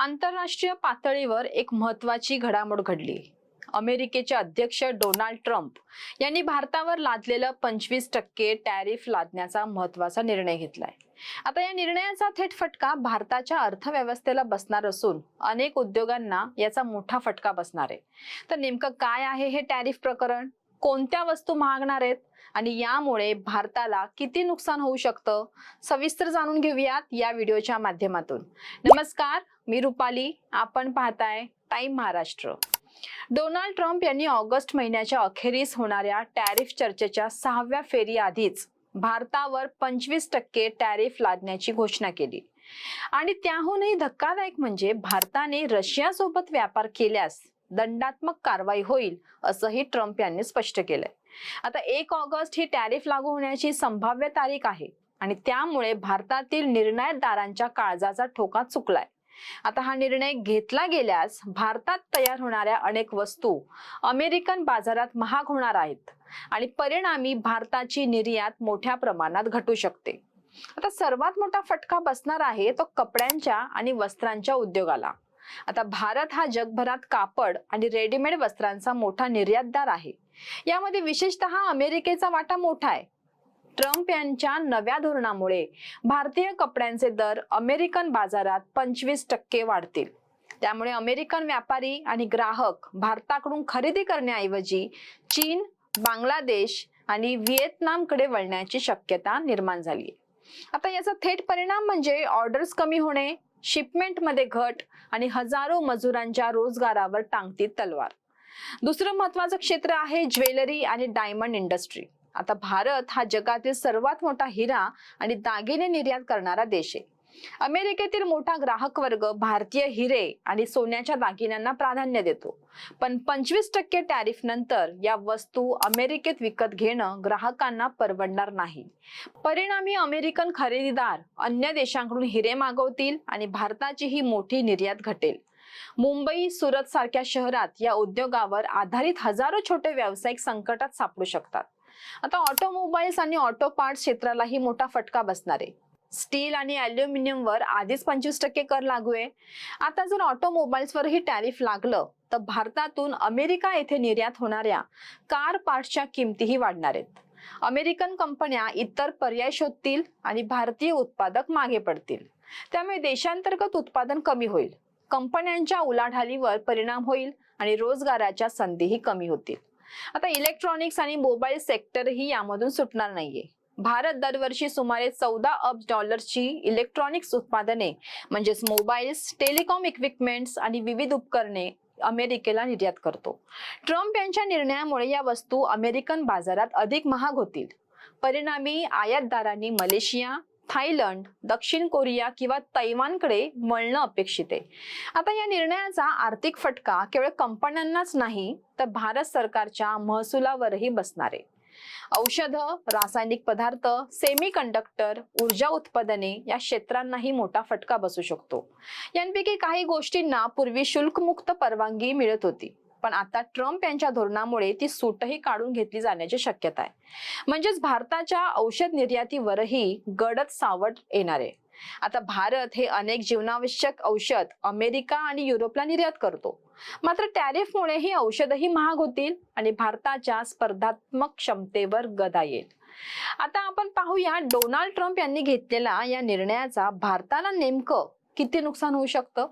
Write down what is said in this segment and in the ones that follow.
आंतरराष्ट्रीय पातळीवर एक महत्वाची घडामोड घडली. अमेरिकेचे अध्यक्ष डोनाल्ड ट्रम्प यांनी भारतावर लादलेलं पंचवीस टक्के टॅरिफ लादण्याचा महत्त्वाचा निर्णय घेतलाय. आता या निर्णयाचा थेट फटका भारताच्या अर्थव्यवस्थेला बसणार असून अनेक उद्योगांना याचा मोठा फटका बसणार आहे. तर नेमकं काय आहे हे टॅरिफ प्रकरण? कोणत्या वस्तू महागणार आहेत? आणि यामुळे भारताला किती नुकसान होऊ शकतं? सविस्तर जाणून घेऊयात या व्हिडिओच्या माध्यमातून. नमस्कार मी रुपाली. आपण पाहताय टाइम महाराष्ट्र. डोनाल्ड ट्रम्प यांनी ऑगस्ट महिन्याच्या अखेरीस होणाऱ्या टॅरिफ चर्चेच्या सहाव्या फेरी आधीच भारतावर पंचवीस टक्के टॅरिफ लादण्याची घोषणा केली. आणि त्याहूनही धक्कादायक म्हणजे भारताने रशियासोबत व्यापार केल्यास दंडात्मक कारवाई होईल असंही ट्रम्प यांनी स्पष्ट केलंय. आता एक ऑगस्ट ही टॅरिफ लागू होण्याची संभाव्य तारीख आहे आणि त्यामुळे भारतातील निर्णयदारांच्या काळजाचा ठोका चुकलाय. आता हा निर्णय घेतला गेल्यास भारतात तयार होणाऱ्या अनेक वस्तू अमेरिकन बाजारात महाग होणार आहेत आणि परिणामी भारताची निर्यात मोठ्या प्रमाणात घटू शकते. आता सर्वात मोठा फटका बसणार आहे तो कपड्यांच्या आणि वस्त्रांच्या उद्योगाला. आता भारत हा जगभरात कापड आणि रेडीमेड वस्त्रांचा मोठा निर्यातदार आहे. यामध्ये विशेषतः अमेरिकेचा वाटा मोठा आहे. ट्रम्प यांच्या नव्या धोरणामुळे भारतीय कपड्यांचे दर अमेरिकन बाजारात पंचवीस टक्के वाढतील. त्यामुळे अमेरिकन व्यापारी आणि ग्राहक भारताकडून खरेदी करण्याऐवजी चीन बांगलादेश आणि व्हिएतनामकडे वळण्याची शक्यता निर्माण झाली आता याचा थेट परिणाम म्हणजे ऑर्डर्स कमी होणे शिपमेंटमध्ये घट आणि हजारो मजुरांच्या रोजगारावर टांगती तलवार. दुसरं महत्वाचं क्षेत्र आहे ज्वेलरी आणि डायमंड इंडस्ट्री. आता भारत हा जगातील सर्वात मोठा हिरा आणि दागिने निर्यात करणारा देश आहे. अमेरिकेतील मोठा ग्राहक वर्ग भारतीय हिरे आणि सोन्याच्या दागिन्यांना प्राधान्य देतो. पण पंचवीस टक्के टॅरिफ नंतर या वस्तू अमेरिकेत विकत घेणं ग्राहकांना परवडणार नाही. परिणामी अमेरिकन खरेदीदार अन्य देशांकडून हिरे मागवतील आणि भारताची ही मोठी निर्यात घटेल. मुंबई सुरत सारख्या शहरात या उद्योगावर आधारित हजारो छोटे व्यावसायिक संकटात सापडू शकतात. आता ऑटोमोबाईल्स आणि ऑटो पार्ट क्षेत्रालाही मोठा फटका बसणार आहे. स्टील आणि अल्युमिनियमवर आधीच पंचवीस टक्के कर लागू आहे. आता जर ऑटोमोबाईल्सवरही टॅरिफ लागलं तर भारतातून अमेरिका येथे निर्यात होणाऱ्या कार पार्ट्सच्या किमतीही वाढणार आहेत. अमेरिकन कंपन्या इतर पर्याय शोधतील आणि भारतीय उत्पादक मागे पडतील. त्यामुळे देशांतर्गत उत्पादन कमी होईल. कंपन्यांच्या उलाढालीवर परिणाम होईल आणि रोजगाराच्या संधीही कमी होतील. आता इलेक्ट्रॉनिक्स आणि मोबाईल सेक्टरही यामधून सुटणार नाहीये. भारत दरवर्षी सुमारे चौदा अब्ज डॉलर्सची इलेक्ट्रॉनिक्स उत्पादने म्हणजेच मोबाईल्स टेलिकॉम इक्विपमेंट्स आणि विविध उपकरणे अमेरिकेला निर्यात करतो. ट्रम्प यांच्या निर्णयामुळे या वस्तू अमेरिकन बाजारात अधिक महाग होतील. परिणामी आयातदारांनी मलेशिया थायलंड दक्षिण कोरिया किंवा तैवानकडे वळणं अपेक्षित आहे. आता या निर्णयाचा आर्थिक फटका केवळ कंपन्यांनाच नाही तर भारत सरकारच्या महसुलावरही बसणार आहे. औषधं रासायनिक पदार्थ सेमी कंडक्टर ऊर्जा उत्पादने या क्षेत्रांनाही मोठा फटका बसू शकतो. यांपैकी काही गोष्टींना पूर्वी शुल्कमुक्त परवानगी मिळत होती. पण आता ट्रम्प यांच्या धोरणामुळे ती सूटही काढून घेतली जाण्याची शक्यता आहे. म्हणजेच भारताच्या औषध निर्यातीवरही गडद सावट येणार आहे. आता भारत हे अनेक जीवनावश्यक औषध अमेरिका आणि युरोपला निर्यात करतो. मात्र टॅरिफमुळे ही औषधही महाग होतील आणि भारताच्या स्पर्धात्मक क्षमतेवर गदा येईल. आता आपण पाहूया डोनाल्ड ट्रम्प यांनी घेतलेला या निर्णयाचा भारताला नेमकं किती नुकसान होऊ शकतं?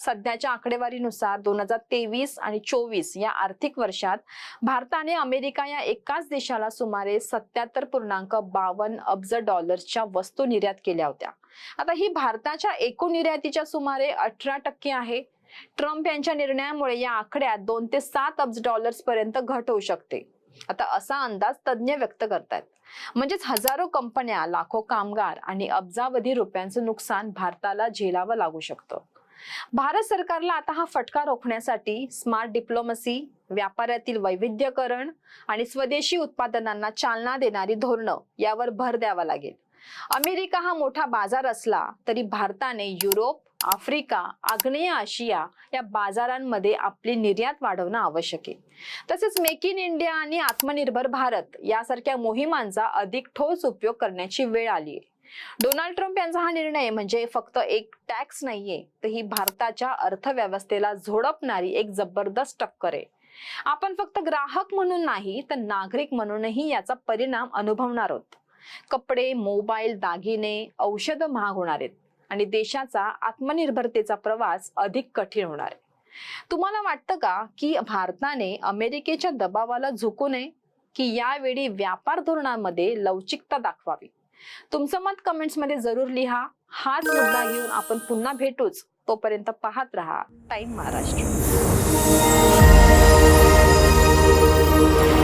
सध्याच्या आकडेवारीनुसार दोन हजार तेवीस आणि चोवीस या आर्थिक वर्षात भारताने अमेरिका या एकाच देशाला सुमारे सत्याहत्तर पूर्णांक बावन्न अब्ज डॉलर्सच्या वस्तू निर्यात केल्या होत्या. आता ही भारताच्या एकूण निर्यातीच्या सुमारे अठरा टक्के आहे. ट्रम्प यांच्या निर्णयामुळे या आकड्यात दोन ते सात अब्ज डॉलर्स पर्यंत घट होऊ शकते. आता असा अंदाज तज्ज्ञ व्यक्त करतायत. म्हणजेच हजारो कंपन्या लाखो कामगार आणि अब्जावधी रुपयांचं नुकसान भारताला झेलावं लागू शकतं. भारत सरकारला आता हा फटका रोखण्यासाठी स्मार्ट डिप्लोमसी व्यापारातील वैविध्यकरण आणि स्वदेशी उत्पादनांना चालना देणारी धोरणं यावर भर द्यावा लागेल. अमेरिका हा मोठा बाजार असला तरी भारताने युरोप आफ्रिका आग्नेय आशिया या बाजारांमध्ये आपली निर्यात वाढवणं आवश्यक आहे. तसेच मेक इन इंडिया आणि आत्मनिर्भर भारत यासारख्या मोहिमांचा अधिक ठोस उपयोग करण्याची वेळ आली आहे. डोनाल्ड ट्रम्प यांचा हा निर्णय म्हणजे फक्त एक टॅक्स नाहीये तर ही भारताच्या अर्थव्यवस्थेला झोडपणारी एक जबरदस्त टक्कर आहे. आपण फक्त ग्राहक म्हणून नाही तर नागरिक म्हणूनही याचा परिणाम अनुभवणार आहोत. कपडे मोबाईल दागिने औषध महाग होणार आहेत. आणि देशाचा आत्मनिर्भरतेचा प्रवास अधिक कठीण होणार आहे. तुम्हाला वाटतं का की भारताने अमेरिकेच्या दबावाला झुकू नये? की यावेळी व्यापार धोरणामध्ये लवचिकता दाखवावी? तुमचं मत कमेंट्समध्ये जरूर लिहा. हाच मुद्दा घेऊन आपण पुन्हा भेटूच. तोपर्यंत पाहत रहा. टाइम महाराष्ट्र.